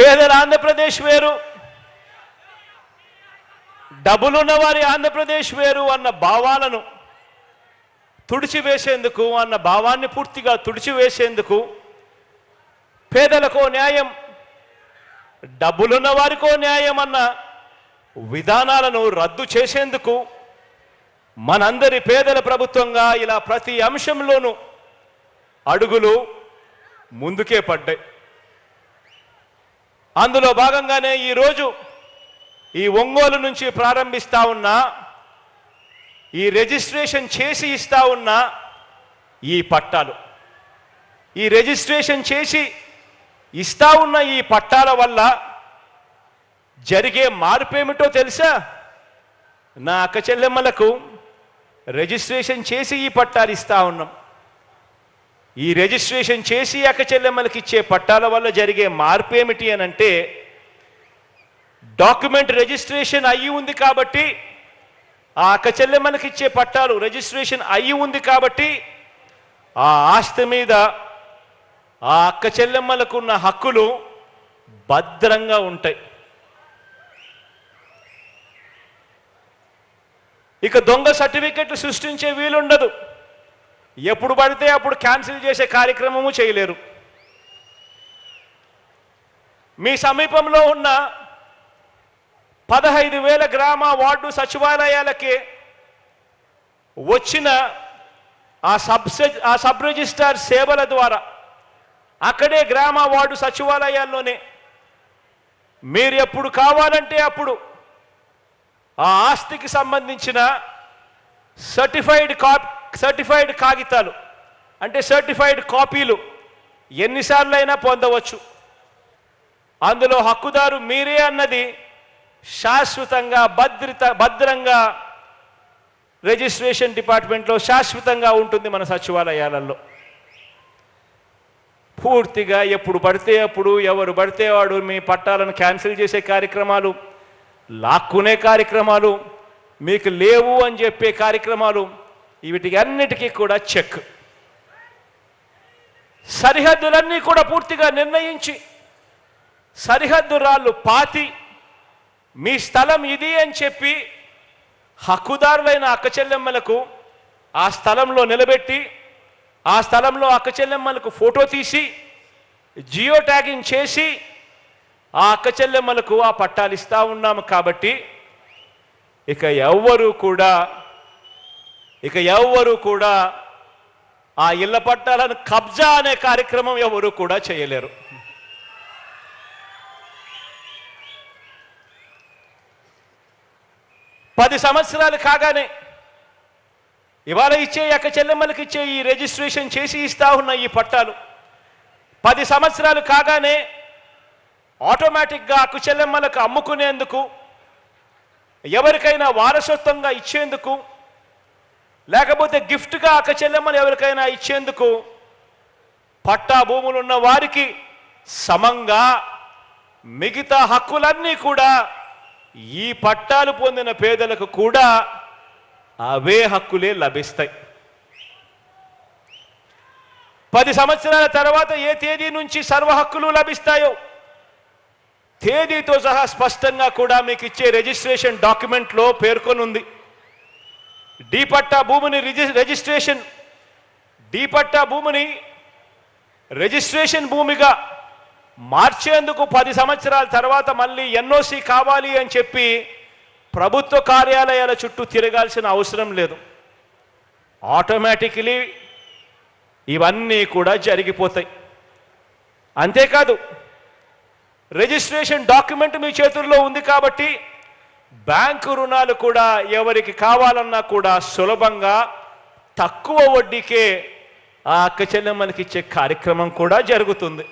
పేదల ఆంధ్రప్రదేశ్ వేరు. డబ్బులున్న వారి ఆంధ్రప్రదేశ్ వేరు అన్న భావాలను తుడిచివేసేందుకు అన్న భావాన్ని పూర్తిగా తుడిచివేసేందుకు పేదలకో న్యాయం డబ్బులున్న వారికో న్యాయం అన్న విధానాలను రద్దు చేసేందుకు మనందరి పేదల ప్రభుత్వంగా ఇలా ప్రతి అంశంలోనూ అడుగులు ముందుకే పడ్డాయి. అందులో భాగంగానే ఈరోజు ఈ ఒంగోలు నుంచి ప్రారంభిస్తా ఉన్న ఈ రిజిస్ట్రేషన్ చేసి ఇస్తా ఉన్న ఈ పట్టాలు. ఈ రిజిస్ట్రేషన్ చేసి ఇస్తా ఉన్న ఈ పట్టాల వల్ల జరిగే మార్పు ఏమిటో తెలుసా? నా అక్క చెల్లెమ్మలకు రిజిస్ట్రేషన్ చేసి ఈ పట్టాలు ఇస్తా ఉన్నాం. ఈ రిజిస్ట్రేషన్ చేసి అక్క చెల్లెమ్మలకి ఇచ్చే పట్టాల వల్ల జరిగే మార్పు ఏమిటి అని అంటే డాక్యుమెంట్ రిజిస్ట్రేషన్ అయ్యి ఉంది కాబట్టి ఆ అక్క చెల్లెమ్మలకి ఇచ్చే పట్టాలు రిజిస్ట్రేషన్ అయ్యి ఉంది కాబట్టి ఆ ఆస్తి మీద ఆ అక్క చెల్లెమ్మలకు ఉన్న హక్కులు భద్రంగా ఉంటాయి. ఇక దొంగ సర్టిఫికెట్లు సృష్టించే వీలుండదు. ఎప్పుడు పడితే అప్పుడు క్యాన్సిల్ చేసే కార్యక్రమము చేయలేరు. మీ సమీపంలో ఉన్న పదహైదు వేల గ్రామ వార్డు సచివాలయాలకి వచ్చిన ఆ సబ్ ఆ సబ్ రిజిస్టార్ సేవల ద్వారా అక్కడే గ్రామ వార్డు సచివాలయాల్లోనే మీరు ఎప్పుడు కావాలంటే అప్పుడు ఆ ఆస్తికి సంబంధించిన సర్టిఫైడ్ కాప్ సర్టిఫైడ్ కాగితాలు. అంటే సర్టిఫైడ్ కాపీలు. ఎన్నిసార్లు అయినా పొందవచ్చు. అందులో హక్కుదారు మీరే అన్నది శాశ్వతంగా భద్రత భద్రంగా రిజిస్ట్రేషన్ డిపార్ట్మెంట్లో శాశ్వతంగా ఉంటుంది మన సచివాలయాలలో. పూర్తిగా ఎప్పుడు పడితే అప్పుడు ఎవరు పడితే వాడు మీ పట్టాలను క్యాన్సిల్ చేసే కార్యక్రమాలు లాక్కునే కార్యక్రమాలు మీకు లేవు అని చెప్పే కార్యక్రమాలు వీటికి అన్నిటికీ కూడా చెక్. సరిహద్దులన్నీ కూడా పూర్తిగా నిర్ణయించి సరిహద్దు రాళ్ళు పాతి మీ స్థలం ఇది అని చెప్పి హక్కుదారులైన అక్కచెల్లెమ్మలకు ఆ స్థలంలో నిలబెట్టి ఆ స్థలంలో అక్కచెల్లెమ్మలకు ఫోటో తీసి జియో ట్యాగింగ్ చేసి ఆ అక్కచెల్లెమ్మలకు ఆ పట్టాలు ఇస్తా ఉన్నాము కాబట్టి ఇక ఎవ్వరు కూడా ఇక ఎవ్వరు కూడా ఆ ఇళ్ళ పట్టాలను కబ్జా అనే కార్యక్రమం ఎవరు కూడా చేయలేరు. పది సంవత్సరాలు కాగానే ఇవాళ ఇచ్చే అక్క చెల్లెమ్మలకి ఇచ్చే ఈ రిజిస్ట్రేషన్ చేసి ఇస్తా ఉన్న ఈ పట్టాలు పది సంవత్సరాలు కాగానే ఆటోమేటిక్గా అక్క చెల్లెమ్మలకు అమ్ముకునేందుకు ఎవరికైనా వారసత్వంగా ఇచ్చేందుకు లేకపోతే గిఫ్ట్గా అక్క చెల్లెమ్మలు ఎవరికైనా ఇచ్చేందుకు పట్టా భూములు ఉన్న వారికి సమంగా మిగతా హక్కులన్నీ కూడా ఈ పట్టాలు పొందిన పేదలకు కూడా అవే హక్కులే లభిస్తాయి. పది సంవత్సరాల తర్వాత ఏ తేదీ నుంచి సర్వ హక్కులు లభిస్తాయో తేదీతో సహా స్పష్టంగా కూడా మీకు ఇచ్చే రిజిస్ట్రేషన్ డాక్యుమెంట్లో పేర్కొనుంది. డి పట్టా భూమిని రిజిస్ట్రేషన్ డి పట్టా భూమిని రిజిస్ట్రేషన్ భూమిగా మార్చేందుకు పది సంవత్సరాల తర్వాత మళ్ళీ ఎన్ఓసి కావాలి అని చెప్పి ప్రభుత్వ కార్యాలయాల చుట్టూ తిరగాల్సిన అవసరం లేదు. ఆటోమేటికలీ ఇవన్నీ కూడా జరిగిపోతాయి. అంతేకాదు రిజిస్ట్రేషన్ డాక్యుమెంట్ మీ చేతుల్లో ఉంది కాబట్టి బ్యాంకు రుణాలు కూడా ఎవరికి కావాలన్నా కూడా సులభంగా తక్కువ వడ్డీకే ఆ అక్క చెల్లెమ్మలకి ఇచ్చే కార్యక్రమం కూడా జరుగుతుంది.